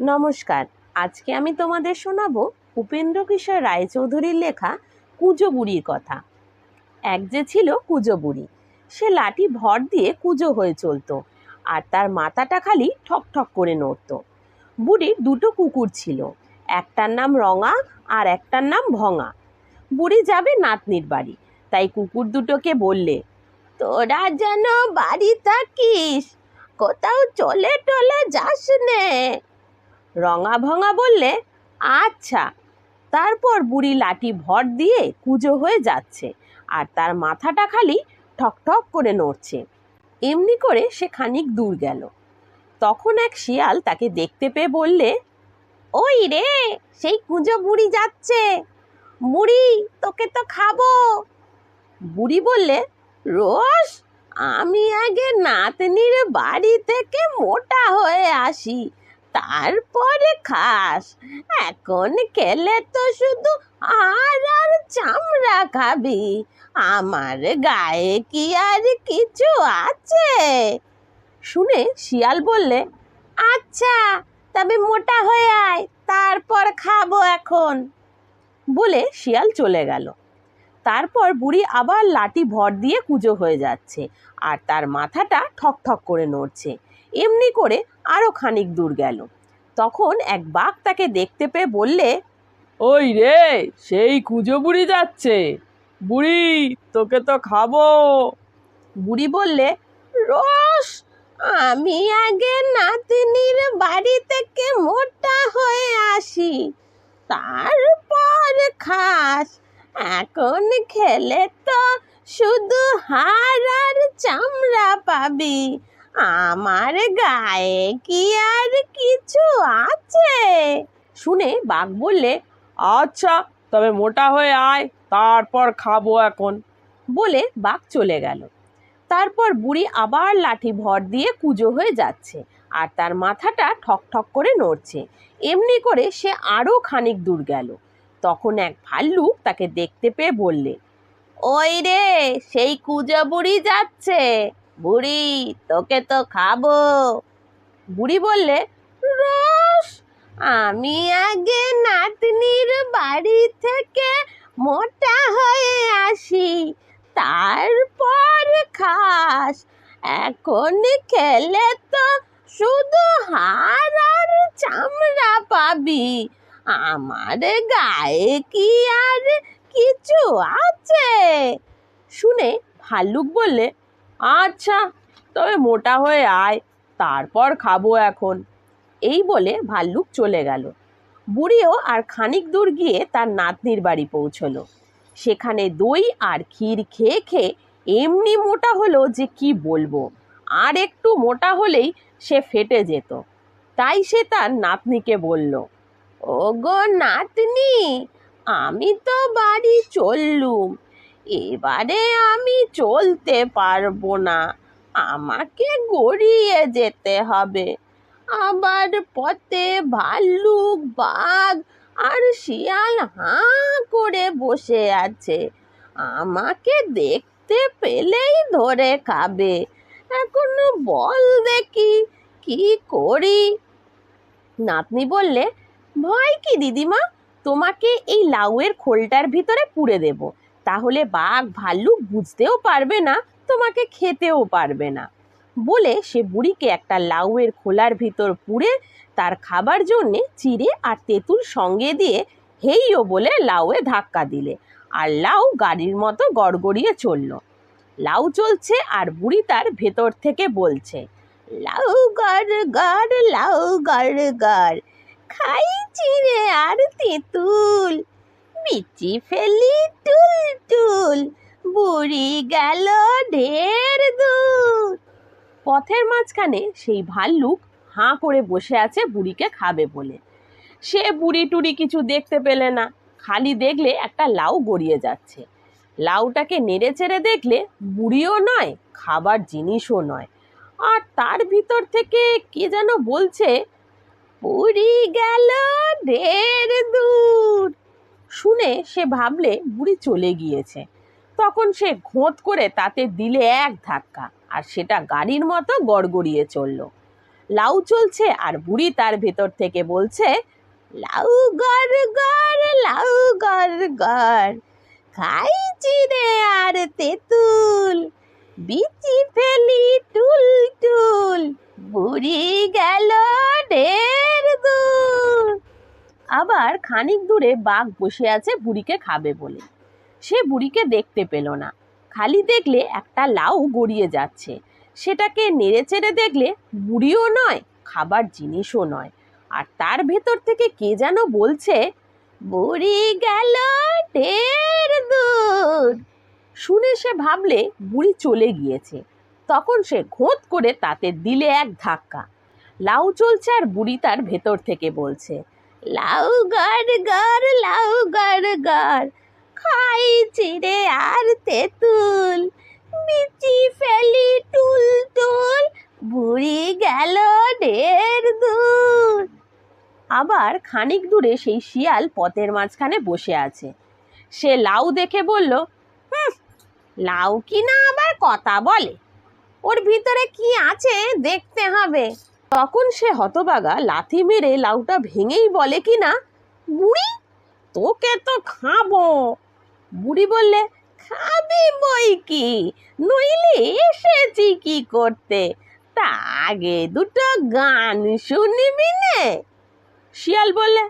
নমস্কার। আজকে আমি তোমাদের শোনাবো উপেন্দ্র কিশোর রায়চৌধুরীর লেখা কুজো বুড়ির কথা। এক যে ছিল কুজো বুড়ি, সে লাঠি ভর দিয়ে কুজো হয়ে চলতো আর তার মাথাটা খালি ঠক ঠক করে নড়তো। বুড়ির দুটো কুকুর ছিল, একটার নাম রঙা আর একটার নাম ভঙা। বুড়ি যাবে নাতনির বাড়ি, তাই কুকুর দুটোকে বললে, তোরা যেন বাড়ি থাকিস, কোথাও চলে টলে যাস নে। রঙা ভঙা বললে আচ্ছা। তারপর বুড়ি লাঠি ভর দিয়ে কুজো হয়ে যাচ্ছে আর তার মাথাটা খালি ঠক ঠক করে নড়ছে। এমনি করে সে খানিক দূর গেল। তখন এক শিয়াল তাকে দেখতে পেয়ে বললে, ওই রে, সেই কুঁজো বুড়ি যাচ্ছে। বুড়ি, তোকে তো খাব। বুড়ি বললে রোজ আমি আগে নাতনির বাড়ি থেকে মোটা হয়ে আসি। তারপরে খাস। এখন খেলে তো শুধু আর আর চামড়া খাবি। আমার গায়ে কি আর কিছু আছে? শুনে শিয়াল বললে আচ্ছা তবে মোটা হয়ে আয়, তারপর খাব এখন। বলে শিয়াল চলে গেল। তারপর বুড়ি আবার লাঠি ভর দিয়ে কুজো হয়ে যাচ্ছে, আর তার মাথাটা ঠক ঠক করে নড়ছে। এমনি করে আরও খানিক দূর গেল। তখন এক বাঘ তাকে দেখতে পেয়ে বললে ওই রে সেই কুজো বুড়ি যাচ্ছে। বুড়ি তোকে তো খাব। বুড়ি বললে রস আমি আগে নাতনির বাড়ি থেকে মোটা হয়ে আসি তারপর খাস। এখন খেলে তো শুধু হাড় আর চামড়া পাবি আমার গায়ে কি আর কিছু আছে? শুনে বাঘ বললে আচ্ছা তবে মোটা হয়ে আয়, তারপর খাব এখন। বলে বাঘ চলে গেল। তারপর বুড়ি আবার লাঠি ভর দিয়ে কুজো হয়ে যাচ্ছে আর তার মাথাটা ঠক ঠক করে নড়ছে। এমনি করে সে আরও খানিক দূর গেল। তখন এক ভাল্লুক তাকে দেখতে পেয়ে বললে, ওই রে, সেই কুজো বুড়ি যাচ্ছে। বুড়ি, তোকে তো খাব। বুড়ি বললে, রোস, আমি আগে নাতনির বাড়ি থেকে মোটা হয়ে আসি, তারপর খাস। এখন খেলে তো শুধু হাড় আর চামড়া পাবি। আমার গায়ে কি আর কিছু আছে? শুনে ভাল্লুক বললে আচ্ছা তবে মোটা হয়ে আয়, তারপর খাব এখন। এই বলে ভাল্লুক চলে গেল। বুড়িও আর খানিক দূর গিয়ে তার নাতনির বাড়ি পৌঁছলো। সেখানে দই আর ক্ষীর খেয়ে খেয়ে এমনি মোটা হলো যে কি বলব, আর একটু মোটা হলেই সে ফেটে যেত। তাই সে তার নাতনিকে বলল, ওগো নাতনি, আমি তো বাড়ি চললুম এবারে আমি চলতে পারব না। আমাকে গড়িয়ে যেতে হবে। আবার পথে ভাল্লুক, বাঘ আর শিয়াল হাঁ করে বসে আছে। আমাকে দেখতে পেলেই ধরে খাবে। এখন বল দেখি, কি করি? নাতনি বললে, ভয় কি দিদিমা? তোমাকে এই লাউয়ের খোলটার ভিতরে পুড়ে দেব। তাহলে বাঘ ভাল্লুক বুঝতেও পারবে না, তোমাকে খেতেও পারবে না। বলে সে বুড়িকে একটা লাউয়ের খোলার ভিতর পুড়ে তার খাবার জন্যে চিড়ে আর তেঁতুল সঙ্গে দিয়ে হেইও বলে লাউয়ে ধাক্কা দিলে আর লাউ গাড়ির মতো গড়গড়িয়ে চলল। লাউ চলছে আর বুড়ি তার ভেতর থেকে বলছে, লাউ গড় গড়, লাউ গড় গড়, খাই চিড়ে আর তেঁতুল। বিচি ফেলি টুল টুল বুড়ি গেল ঢের দূর পথের মাঝখানে সেই ভাল্লুক হাঁ করে বসে আছে বুড়িকে খাবে বলে। সে বুড়ি টুড়ি কিছু দেখতে পেলে না, খালি দেখলে একটা লাউ গড়িয়ে যাচ্ছে। লাউটাকে নেড়ে চেড়ে দেখলে বুড়িও নয়, খাবার জিনিসও নয়। আর তার ভিতর থেকে কে যেন বলছে, বুড়ি গেল ঢের দূর শুনে সে ভাবলে বুড়ি চলে গিয়েছে। তখন সে ঘোঁত করে তাতে দিলে এক ধাক্কা, আর সেটা গাড়ির মতো গড়গড়িয়ে চলল। লাউ চলছে, আর বুড়ি তার ভেতর থেকে বলছে, লাউ গর গর লাউ খাই চিড়ে আর তেঁতুল, বিচি ফেলি টুল টুল, বুড়ি গেল ঢের দূর আবার খানিক দূরে বাঘ বসে আছে বুড়িকে খাবে বলে। সে বুড়িকে দেখতে পেল না। খালি দেখলে একটা লাউ গড়িয়ে যাচ্ছে। সেটাকে নেড়ে চেড়ে দেখলে বুড়িও নয়, খাবার জিনিসও নয়। আর তার ভেতর থেকে কে যেন বলছে, বুড়ি গেল ঢের দূর শুনে সে ভাবলে বুড়ি চলে গিয়েছে। তখন সে ঘোঁত করে তাতে দিলে এক ধাক্কা। লাউ চলছে আর বুড়ি তার ভেতর থেকে বলছে লাউ গড় গড়, লাউ গড় গড়। খাই চিড়ে আর তেঁতুল বিচি ফেলি টুল টুল, বুড়ি গেল ঢের দূর। আবার খানিক দূরে সেই শিয়াল পথের মাঝখানে বসে আছে। সে লাউ দেখে বলল, হুম, লাউ কি না আবার কথা বলে? ওর ভিতরে কি আছে দেখতে হবে। তখন সে হতবাগা লাথি মেরে লাউটা ভেঙেই বলে কি না, বুড়ি, তোকে তো খাব। বুড়ি বললে, খাবি বই কি? নইলে এসেছি কি করতে? তা আগে দুটো গান শুনবি নে। শিয়াল বললে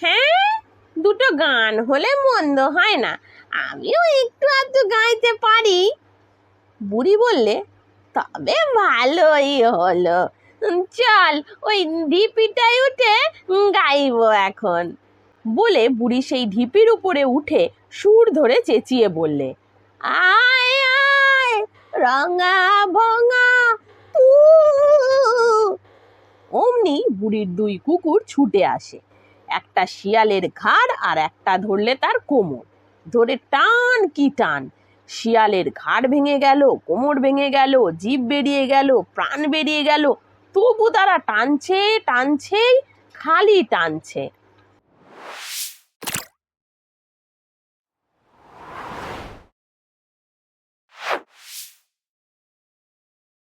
হ্যাঁ দুটো গান হলে মন্দ হয় না, আমিও একটু আধটু গাইতে পারি। বুড়ি বললে, তবে ভালোই হলো চল, ওই ঢিপিটায় উঠে গাইবো এখন। বলে বুড়ি সেই ঢিপির উপরে উঠে সুর ধরে চেঁচিয়ে বললে, আয় আয়, রঙা ভঙা তু অমনি বুড়ির দুই কুকুর ছুটে আসে। একটা শিয়ালের ঘাড় আর একটা ধরলে তার কোমর। ধরে টান কি টান, শিয়ালের ঘাড় ভেঙে গেল, কোমর ভেঙে গেল জিভ বেরিয়ে গেল, প্রাণ বেরিয়ে গেল তবু তারা টানছে টানছেই খালি টানছে।